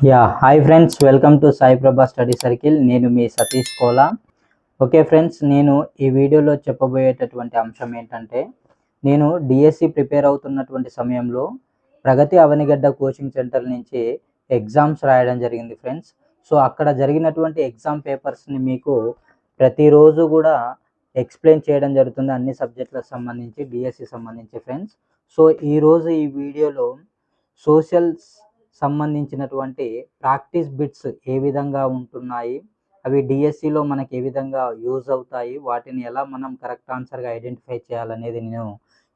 Yeah hi friends welcome to Saiprabha study circle. నేను మీ Satish Kola. Okay friends నేను ఈ వీడియోలో చెప్పబోయేటటువంటి అంశం ఏంటంటే నేను డిఎస్సి ప్రిపేర్ అవుతున్నటువంటి సమయంలో ప్రగతి అవనిగడ్డ కోచింగ్ సెంటర్ నుంచి ఎగ్జామ్స్ రాయడం జరిగింది ఫ్రెండ్స్. సో అక్కడ జరిగినటువంటి ఎగ్జామ్ పేపర్స్ని మీకు ప్రతిరోజు కూడా ఎక్స్ప్లెయిన్ చేయడం జరుగుతుంది అన్ని సబ్జెక్టులకు సంబంధించి డిఎస్సి సంబంధించి ఫ్రెండ్స్. సో ఈరోజు ఈ వీడియోలో సోషల్ సంబంధించినటువంటి ప్రాక్టీస్ బిట్స్ ఏ విధంగా ఉంటున్నాయి? అవి డిఎస్సిలో మనకి ఏ విధంగా యూజ్ అవుతాయి? వాటిని ఎలా మనం కరెక్ట్ ఆన్సర్గా ఐడెంటిఫై చేయాలనేది నేను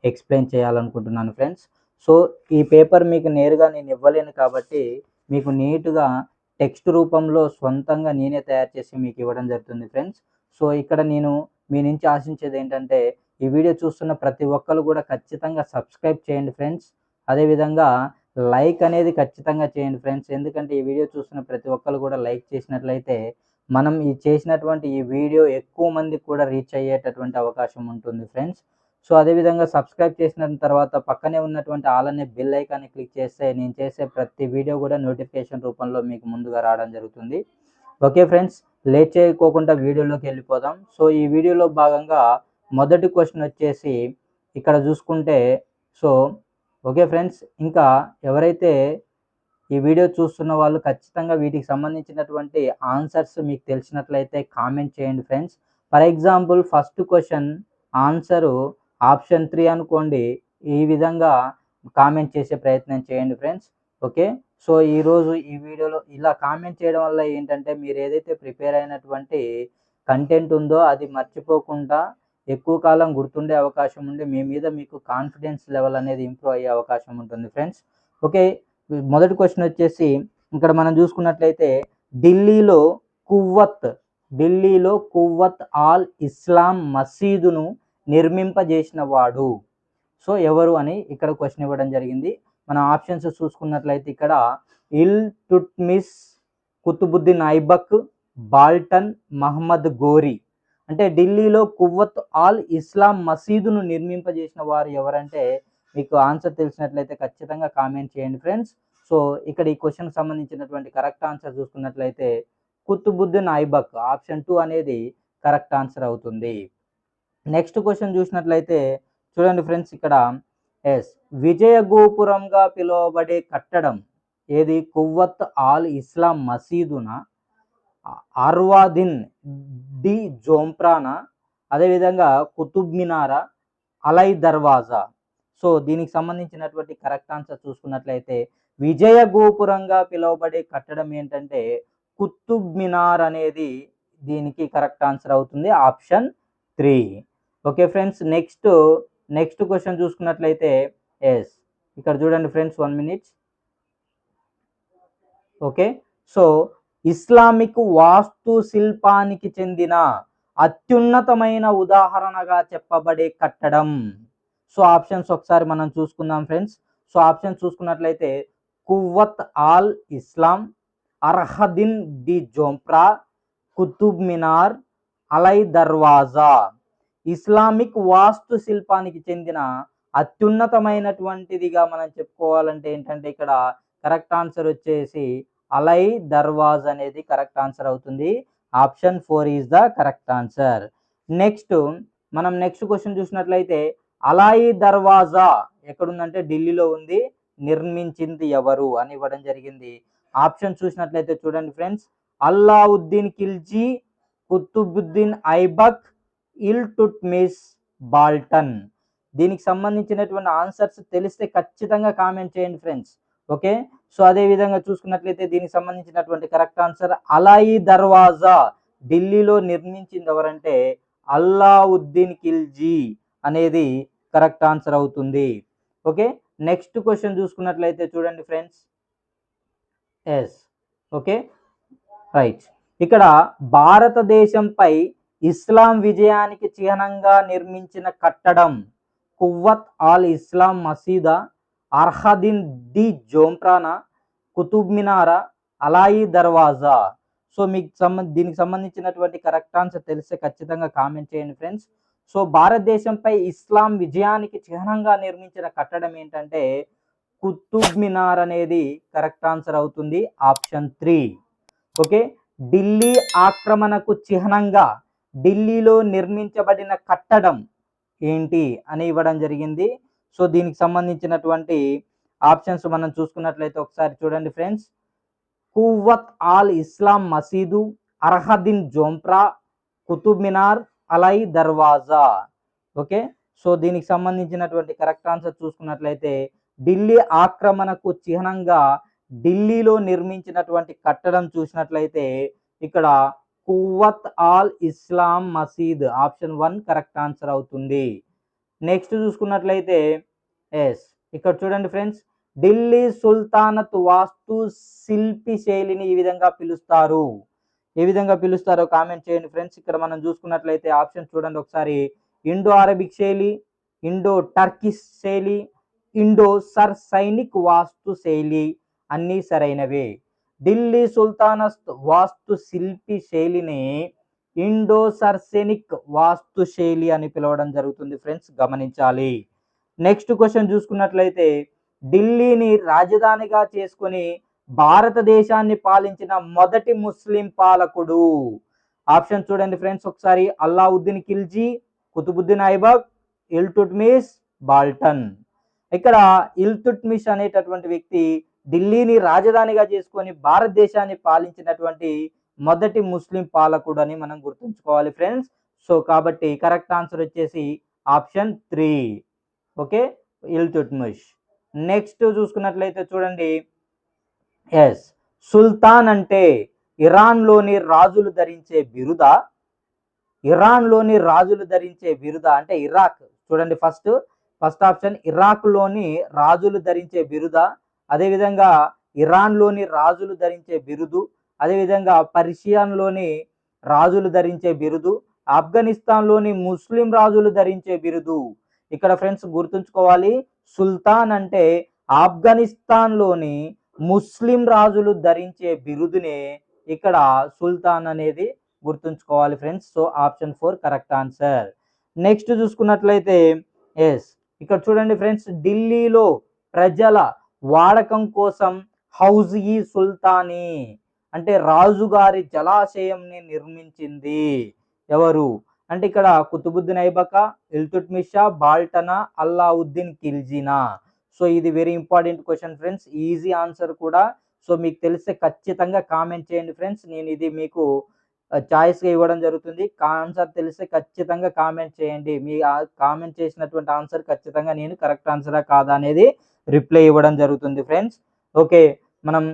ఎక్స్ప్లెయిన్ చేయాలనుకుంటున్నాను ఫ్రెండ్స్. సో ఈ పేపర్ మీకు నేరుగా నేను ఇవ్వలేను కాబట్టి మీకు నీట్గా టెక్స్ట్ రూపంలో సొంతంగా నేనే తయారు చేసి మీకు ఇవ్వడం జరుగుతుంది ఫ్రెండ్స్. సో ఇక్కడ నేను మీ నుంచి ఆశించేది ఏంటంటే ఈ వీడియో చూస్తున్న ప్రతి ఒక్కరు కూడా ఖచ్చితంగా సబ్స్క్రైబ్ చేయండి ఫ్రెండ్స్. అదేవిధంగా లైక్ అనేది ఖచ్చితంగా చేయండి ఫ్రెండ్స్. ఎందుకంటే ఈ వీడియో చూస్తున్న ప్రతి ఒక్కరు కూడా లైక్ చేసినట్లయితే మనం ఈ చేసినటువంటి ఈ వీడియో ఎక్కువ మందికి కూడా రీచ్ అయ్యేటటువంటి అవకాశం ఉంటుంది ఫ్రెండ్స్. సో అదేవిధంగా సబ్స్క్రైబ్ చేసిన తర్వాత పక్కనే ఉన్నటువంటి ఆల్ అనే బెల్ ఐకాన్ని క్లిక్ చేస్తే నేను చేసే ప్రతి వీడియో కూడా నోటిఫికేషన్ రూపంలో మీకు ముందుగా రావడం జరుగుతుంది. ఓకే ఫ్రెండ్స్ లేట్ చేయకోకుండా వీడియోలోకి వెళ్ళిపోదాం. సో ఈ వీడియోలో భాగంగా మొదటి క్వశ్చన్ వచ్చేసి ఇక్కడ చూసుకుంటే సో ఓకే ఫ్రెండ్స్ ఇంకా ఎవరైతే ఈ వీడియో చూస్తున్న వాళ్ళు ఖచ్చితంగా వీటికి సంబంధించినటువంటి ఆన్సర్స్ మీకు తెలిసినట్లయితే కామెంట్ చేయండి friends. For example first question answer option three అనుకోండి ఈ విధంగా కామెంట్ చేసే ప్రయత్నం చేయండి ఫ్రెండ్స్. ఓకే సో ఈరోజు ఈ వీడియోలో ఇలా కామెంట్ చేయడం వల్ల ఏంటంటే మీరు ఏదైతే ప్రిపేర్ అయినటువంటి కంటెంట్ ఉందో అది మర్చిపోకుండా ఎక్కువ కాలం గుర్తుండే అవకాశం ఉండి మీ మీద మీకు కాన్ఫిడెన్స్ లెవెల్ అనేది ఇంప్రూవ్ అయ్యే అవకాశం ఉంటుంది ఫ్రెండ్స్ ఓకే మొదటి క్వశ్చన్ వచ్చేసి ఇక్కడ మనం చూసుకున్నట్లయితే ఢిల్లీలో కువ్వత్ ఢిల్లీలో కువ్వత్ ఆల్ ఇస్లాం మసీదును నిర్మింపజేసిన వాడు సో ఎవరు అని ఇక్కడ క్వశ్చన్ ఇవ్వడం జరిగింది. మన ఆప్షన్స్ చూసుకున్నట్లయితే ఇక్కడ ఇల్ టుట్మిస్ కుతుబుద్దీన్ ఐబక్ బాల్టన్ మహమ్మద్ గోరీ. అంటే ఢిల్లీలో కువ్వత్ ఆల్ ఇస్లాం మసీదును నిర్మింపజేసిన వారు ఎవరంటే మీకు ఆన్సర్ తెలిసినట్లయితే ఖచ్చితంగా కామెంట్ చేయండి ఫ్రెండ్స్. సో ఇక్కడ ఈ క్వశ్చన్ సంబంధించినటువంటి కరెక్ట్ ఆన్సర్ చూసుకున్నట్లయితే కుతుబుద్దీన్ ఐబక్ ఆప్షన్ టూ అనేది కరెక్ట్ ఆన్సర్ అవుతుంది. నెక్స్ట్ క్వశ్చన్ చూసినట్లయితే చూడండి ఫ్రెండ్స్ ఇక్కడ. ఎస్ విజయ గోపురంగా పిలువబడే కట్టడం ఏది? కువ్వత్ ఆల్ ఇస్లాం మసీదున? అర్వాదిన్ డి జోంప్రానా అదేవిధంగా కుతుబ్ మినారా అలై దర్వాజా. సో దీనికి సంబంధించినటువంటి కరెక్ట్ ఆన్సర్ చూసుకున్నట్లయితే విజయ గోపురంగా పిలువబడే కట్టడం ఏంటంటే కుతుబ్ మినార్ అనేది దీనికి కరెక్ట్ ఆన్సర్ అవుతుంది option three. Okay friends next next question చూసుకున్నట్లయితే ఎస్. ఇక్కడ చూడండి friends one minute. Okay. So Islamic వాస్తు శిల్పానికి చెందిన అత్యున్నతమైన ఉదాహరణగా చెప్పబడే కట్టడం. సో ఆప్షన్స్ ఒకసారి మనం చూసుకుందాం ఫ్రెండ్స్. సో ఆప్షన్ చూసుకున్నట్లయితే Quwwat all Islam అర్హదిన్ D Jhonpra Qutub Minar Alai Darwaza. Islamic వాస్తు శిల్పానికి చెందిన అత్యున్నతమైనటువంటిదిగా మనం చెప్పుకోవాలంటే ఏంటంటే ఇక్కడ కరెక్ట్ ఆన్సర్ వచ్చేసి అలై దర్వాజ్ అనేది కరెక్ట్ ఆన్సర్ అవుతుంది. Option four is the correct answer. Next మనం నెక్స్ట్ క్వశ్చన్ చూసినట్లయితే అలాయి దర్వాజా ఎక్కడుందంటే ఢిల్లీలో ఉంది నిర్మించింది ఎవరు అని ఇవ్వడం జరిగింది. ఆప్షన్ చూసినట్లయితే చూడండి ఫ్రెండ్స్ అల్లావుద్దీన్ ఖిల్జీ కుతుబుద్దీన్ ఐబక్ ఇల్ టుట్మిస్ బాల్టన్. దీనికి సంబంధించినటువంటి ఆన్సర్స్ తెలిస్తే ఖచ్చితంగా కామెంట్ చేయండి ఫ్రెండ్స్. ఓకే? సో అదే విధంగా చూసుకున్నట్లయితే దీనికి సంబంధించినటువంటి కరెక్ట్ ఆన్సర్ అలాయి దర్వాజా ఢిల్లీలో నిర్మించింది ఎవరంటే అల్లావుద్దీన్ ఖిల్జీ అనేది కరెక్ట్ ఆన్సర్ అవుతుంది. ఓకే? నెక్స్ట్ క్వశ్చన్ చూసుకున్నట్లయితే చూడండి ఫ్రెండ్స్. ఎస్. ఓకే? రైట్. ఇక్కడ భారతదేశంపై ఇస్లాం విజయానికి చిహ్నంగా నిర్మించిన కట్టడం కువ్వత్ ఆల్ ఇస్లాం మసీదా అర్హదిన్ డి జోంప్రానా కుతుబ్ మినారా అలాయి దర్వాజా. సో మీకు సంబంధ దీనికి సంబంధించినటువంటి కరెక్ట్ ఆన్సర్ తెలిస్తే ఖచ్చితంగా కామెంట్ చేయండి ఫ్రెండ్స్. సో భారతదేశంపై ఇస్లాం విజయానికి చిహ్నంగా నిర్మించిన కట్టడం ఏంటంటే కుతుబ్ మినార్ అనేది కరెక్ట్ ఆన్సర్ అవుతుంది ఆప్షన్ త్రీ. ఓకే? ఢిల్లీ ఆక్రమణకు చిహ్నంగా ఢిల్లీలో నిర్మించబడిన కట్టడం ఏంటి అని ఇవ్వడం జరిగింది. సో దీనికి సంబంధించినటువంటి ఆప్షన్స్ మనం చూసుకున్నట్లయితే ఒకసారి చూడండి ఫ్రెండ్స్. కువ్వత్ ఆల్ ఇస్లాం మసీదు అర్హదిన్ జోంప్రా కుతుబ్ మినార్ అలై దర్వాజా. ఓకే? సో దీనికి సంబంధించినటువంటి కరెక్ట్ ఆన్సర్ చూసుకున్నట్లయితే ఢిల్లీ ఆక్రమణకు చిహ్నంగా ఢిల్లీలో నిర్మించినటువంటి కట్టడం చూసినట్లయితే ఇక్కడ Quwwat ul Islam Masjid option one correct answer అవుతుంది. నెక్స్ట్ చూసుకున్నట్లయితే ఎస్. ఇక్కడ చూడండి ఫ్రెండ్స్ ఢిల్లీ సుల్తానత్ వాస్తు శిల్పి శైలిని ఈ విధంగా పిలుస్తారు. ఏ విధంగా పిలుస్తారో కామెంట్ చేయండి ఫ్రెండ్స్. ఇక్కడ మనం చూసుకున్నట్లయితే ఆప్షన్ చూడండి ఒకసారి. ఇండో అరబిక్ శైలి ఇండో టర్కిష్ శైలి ఇండో సర్ సైనిక్ వాస్తు శైలి అన్నీ సరైనవే. ఢిల్లీ సుల్తానత్ వాస్తు శిల్పి శైలిని ఇండో సర్సెనిక్ వాస్తు శైలి అని పిలవడం జరుగుతుంది ఫ్రెండ్స్ గమనించాలి. నెక్స్ట్ క్వశ్చన్ చూసుకున్నట్లయితే ఢిల్లీని రాజధానిగా చేసుకొని భారతదేశాన్ని పాలించిన మొదటి ముస్లిం పాలకుడు. ఆప్షన్ చూడండి ఫ్రెండ్స్ ఒకసారి అల్లావుద్దీన్ ఖిల్జీ కుతుబుద్దీన్ ఐబక్ ఇల్టుట్మిస్ బాల్టన్. ఇక్కడ ఇల్తుట్మిష్ అనేటటువంటి వ్యక్తి ఢిల్లీని రాజధానిగా చేసుకొని భారతదేశాన్ని పాలించినటువంటి మొదటి ముస్లిం పాలకుడు అని మనం గుర్తుంచుకోవాలి ఫ్రెండ్స్. సో కాబట్టి కరెక్ట్ ఆన్సర్ వచ్చేసి option three. Okay? Iltutmish next చూసుకున్నట్లయితే చూడండి. ఎస్. సుల్తాన్ అంటే ఇరాన్లోని రాజులు ధరించే బిరుదా? ఇరాన్లోని రాజులు ధరించే బిరుదా అంటే ఇరాక్. చూడండి ఫస్ట్. ఫస్ట్ ఆప్షన్ ఇరాక్లోని రాజులు ధరించే బిరుదా? అదేవిధంగా ఇరాన్లోని రాజులు ధరించే బిరుదు అదేవిధంగా పర్షియన్లోని రాజులు ధరించే బిరుదు ఆఫ్ఘనిస్తాన్లోని ముస్లిం రాజులు ధరించే బిరుదు. ఇక్కడ ఫ్రెండ్స్ గుర్తుంచుకోవాలి సుల్తాన్ అంటే ఆఫ్ఘనిస్తాన్లోని ముస్లిం రాజులు ధరించే బిరుదునే ఇక్కడ సుల్తాన్ అనేది గుర్తుంచుకోవాలి friends. So option four correct answer. Next చూసుకున్నట్లయితే ఎస్ ఇక్కడ చూడండి ఫ్రెండ్స్ ఢిల్లీలో ప్రజల వాడకం కోసం హౌజ్ ఈ సుల్తానీ. అంటే రాజుగారి జలాశయంని నిర్మించింది. ఎవరు? అంటే ఇక్కడ కుతుబుద్దీన్ ఐబక ఇల్తుట్మిషా బాల్టనా అల్లావుద్దీన్ ఖిల్జీనా? సో ఇది very important question friends easy answer కూడా. సో మీకు తెలిస్తే ఖచ్చితంగా కామెంట్ చేయండి ఫ్రెండ్స్ నేను ఇది మీకు చాయిస్గా ఇవ్వడం జరుగుతుంది. ఆన్సర్ తెలిస్తే ఖచ్చితంగా కామెంట్ చేయండి. మీ కామెంట్ చేసినటువంటి ఆన్సర్ ఖచ్చితంగా నేను కరెక్ట్ ఆన్సరా కాదా అనేది రిప్లై ఇవ్వడం జరుగుతుంది ఫ్రెండ్స్ ఓకే మనం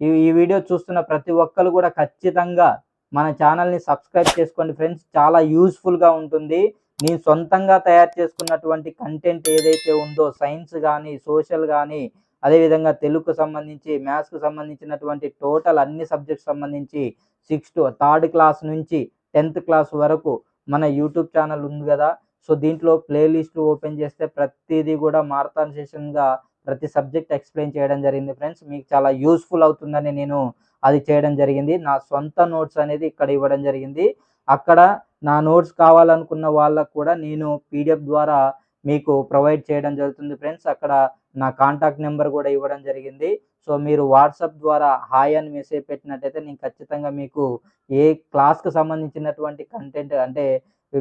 ఈ ఈ వీడియో చూస్తున్న ప్రతి ఒక్కరు కూడా ఖచ్చితంగా మన ఛానల్ని సబ్స్క్రైబ్ చేసుకోండి ఫ్రెండ్స్. చాలా యూస్ఫుల్గా ఉంటుంది. నేను సొంతంగా తయారు చేసుకున్నటువంటి కంటెంట్ ఏదైతే ఉందో సైన్స్ కానీ సోషల్ కానీ అదేవిధంగా తెలుగుకు సంబంధించి మ్యాథ్స్కు సంబంధించినటువంటి టోటల్ అన్ని సబ్జెక్ట్స్ సంబంధించి సిక్స్త్ థర్డ్ క్లాస్ నుంచి టెన్త్ క్లాస్ వరకు మన యూట్యూబ్ ఛానల్ ఉంది కదా. సో దీంట్లో ప్లేలిస్ట్ ఓపెన్ చేస్తే ప్రతిదీ కూడా మారథాన్ సెషన్గా ప్రతి సబ్జెక్ట్ ఎక్స్ప్లెయిన్ చేయడం జరిగింది ఫ్రెండ్స్. మీకు చాలా యూస్ఫుల్ అవుతుందని నేను అది చేయడం జరిగింది. నా సొంత నోట్స్ అనేది ఇక్కడ ఇవ్వడం జరిగింది. అక్కడ నా నోట్స్ కావాలనుకున్న వాళ్ళకు కూడా నేను పీడిఎఫ్ ద్వారా మీకు ప్రొవైడ్ చేయడం జరుగుతుంది ఫ్రెండ్స్. అక్కడ నా కాంటాక్ట్ నెంబర్ కూడా ఇవ్వడం జరిగింది. సో మీరు వాట్సాప్ ద్వారా హాయ్ అని మెసేజ్ పెట్టినట్టయితే నేను ఖచ్చితంగా మీకు ఏ క్లాస్కి సంబంధించినటువంటి కంటెంట్ అంటే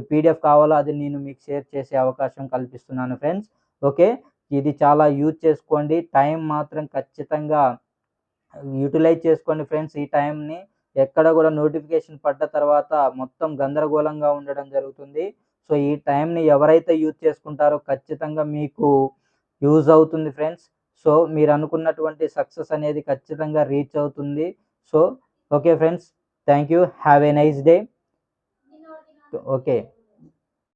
పీడిఎఫ్ కావాలో అది నేను మీకు షేర్ చేసే అవకాశం కల్పిస్తున్నాను ఫ్రెండ్స్. ఓకే? ఇది చాలా యూజ్ చేసుకోండి. టైం మాత్రం ఖచ్చితంగా యూటిలైజ్ చేసుకోండి ఫ్రెండ్స్ ఈ టైంని. ఎక్కడ కూడా నోటిఫికేషన్ పడ్డ తర్వాత మొత్తం గందరగోళంగా ఉండడం జరుగుతుంది. సో ఈ టైంని ఎవరైతే యూజ్ చేసుకుంటారో ఖచ్చితంగా మీకు యూజ్ అవుతుంది ఫ్రెండ్స్. సో మీరు అనుకున్నటువంటి సక్సెస్ అనేది ఖచ్చితంగా రీచ్ అవుతుంది. So okay friends. Thank you have a nice day. Okay.